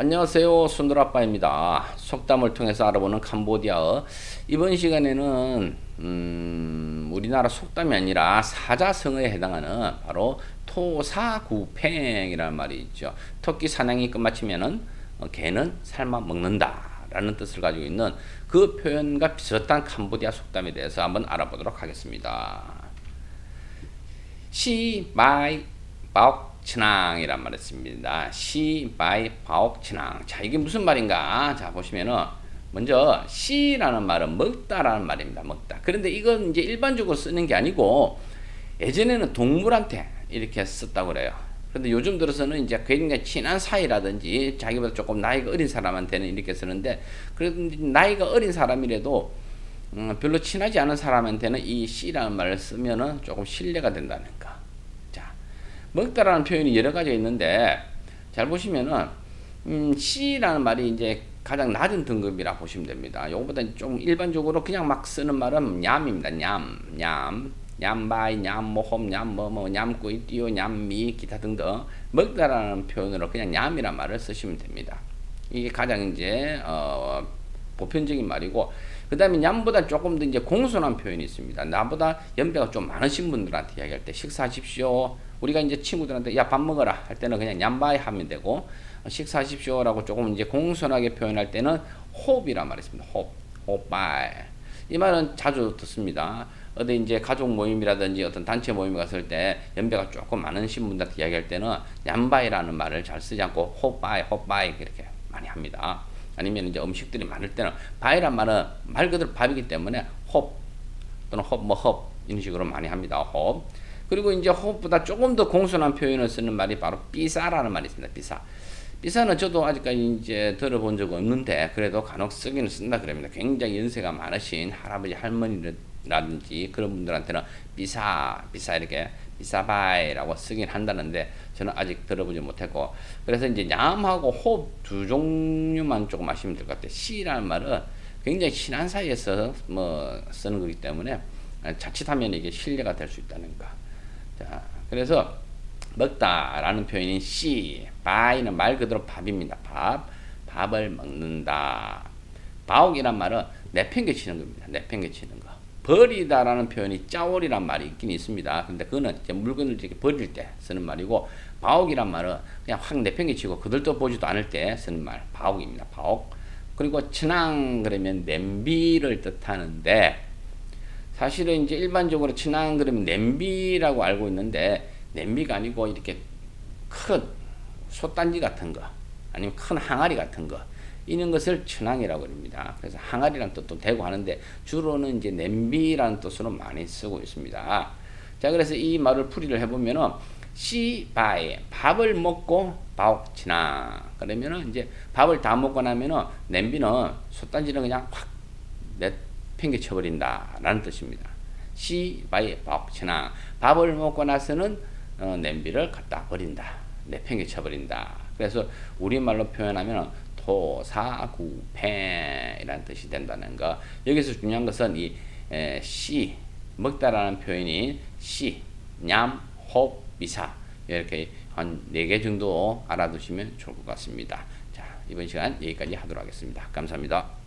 안녕하세요. 순돌아빠입니다. 속담을 통해서 알아보는 캄보디아어. 이번 시간에는 음, 우리나라 속담이 아니라 사자성어에 해당하는 바로 토사구팽이라는 말이 있죠. 토끼 사냥이 끝마치면은 어, 개는 삶아 먹는다 라는 뜻을 가지고 있는 그 표현과 비슷한 캄보디아 속담에 대해서 한번 알아보도록 하겠습니다. 시 마이 바옥 친앙이란 말을 씁니다. 시 바이 바옥 친앙. 자, 이게 무슨 말인가? 자, 보시면은 먼저 시라는 말은 먹다라는 말입니다. 먹다. 그런데 이건 이제 일반적으로 쓰는 게 아니고 예전에는 동물한테 이렇게 썼다고 그래요. 그런데 요즘 들어서는 이제 굉장히 친한 사이라든지 자기보다 조금 나이가 어린 사람한테는 이렇게 쓰는데 그래도 나이가 어린 사람이라도 음, 별로 친하지 않은 사람한테는 이 씨라는 말을 쓰면은 조금 신뢰가 된다는 거. 자, 먹다라는 표현이 여러 가지가 있는데 잘 보시면은 음, 씨라는 말이 이제 가장 낮은 등급이라 보시면 됩니다. 요거보다 좀 일반적으로 그냥 막 쓰는 말은 냠입니다. 냠, 냠, 냠바이, 냠모홈, 냠뭐뭐, 냠꾸이, 띠오, 냠미, 기타 등등 먹다라는 표현으로 그냥 냠이란 말을 쓰시면 됩니다. 이게 가장 이제 어, 보편적인 말이고 그 다음에 냠보다 조금 더 이제 공손한 표현이 있습니다. 나보다 연배가 좀 많으신 분들한테 이야기할 때 식사하십시오. 우리가 이제 친구들한테 야 밥 먹어라 할 때는 그냥 냠바이 하면 되고 식사하십시오라고 조금 이제 공손하게 표현할 때는 호흡이란 말이 있습니다. 호흡, 호흡바이. 이 말은 자주 듣습니다. 어디 이제 가족 모임이라든지 어떤 단체 모임에 갔을 때 연배가 조금 많으신 분들한테 이야기할 때는 냠바이라는 말을 잘 쓰지 않고 호바이, 호바이 그렇게 많이 합니다. 아니면 이제 음식들이 많을 때는 바이란 말은 말 그대로 밥이기 때문에 홉 또는 홉뭐홉 이런 식으로 많이 합니다. 홉. 그리고 이제 홉보다 조금 더 공손한 표현을 쓰는 말이 바로 삐사라는 말이 있습니다. 삐사. 삐사는 저도 아직까지 이제 들어본 적 없는데 그래도 간혹 쓰기는 쓴다 그럽니다. 굉장히 연세가 많으신 할아버지 할머니라든지 그런 분들한테는 삐사 삐사 이렇게 비사바이라고 쓰긴 한다는데 저는 아직 들어보지 못했고 그래서 이제 냠하고 호흡 두 종류만 조금 아시면 될 것 같아요. 시라는 말은 굉장히 친한 사이에서 뭐 쓰는 거기 때문에 자칫하면 이게 신뢰가 될 수 있다는 거. 자, 그래서 먹다라는 표현인 시, 바이는 말 그대로 밥입니다. 밥, 밥을 먹는다. 바옥이란 말은 내팽개치는 겁니다. 내팽개치는 거. 버리다라는 표현이 짜올이란 말이 있긴 있습니다. 근데 그거는 이제 물건을 이렇게 버릴 때 쓰는 말이고 바옥이란 말은 그냥 확 내팽개치고 그들도 보지도 않을 때 쓰는 말 바옥입니다. 바옥. 그리고 친앙 그러면 냄비를 뜻하는데 사실은 이제 일반적으로 친앙 그러면 냄비라고 알고 있는데 냄비가 아니고 이렇게 큰 솥단지 같은 거 아니면 큰 항아리 같은 거 이런 것을 천황이라고 합니다. 그래서 항아리라는 뜻도 되고 하는데 주로는 이제 냄비라는 뜻으로 많이 쓰고 있습니다. 자, 그래서 이 말을 풀이를 해보면은 시바에 밥을 먹고 바옥 지나 그러면은 이제 밥을 다 먹고 나면은 냄비는 솥단지는 그냥 확 내 팽개쳐 버린다라는 뜻입니다. 시바에 바옥 지나 밥을 먹고 나서는 어, 냄비를 갖다 버린다 내 팽개쳐 버린다. 그래서 우리말로 표현하면 토사구팽이라는 뜻이 된다는 거. 여기서 중요한 것은 이 에, 시 먹다라는 표현이 시, 냠, 홉, 미사 이렇게 한 네 개 정도 알아두시면 좋을 것 같습니다. 자 이번 시간 여기까지 하도록 하겠습니다. 감사합니다.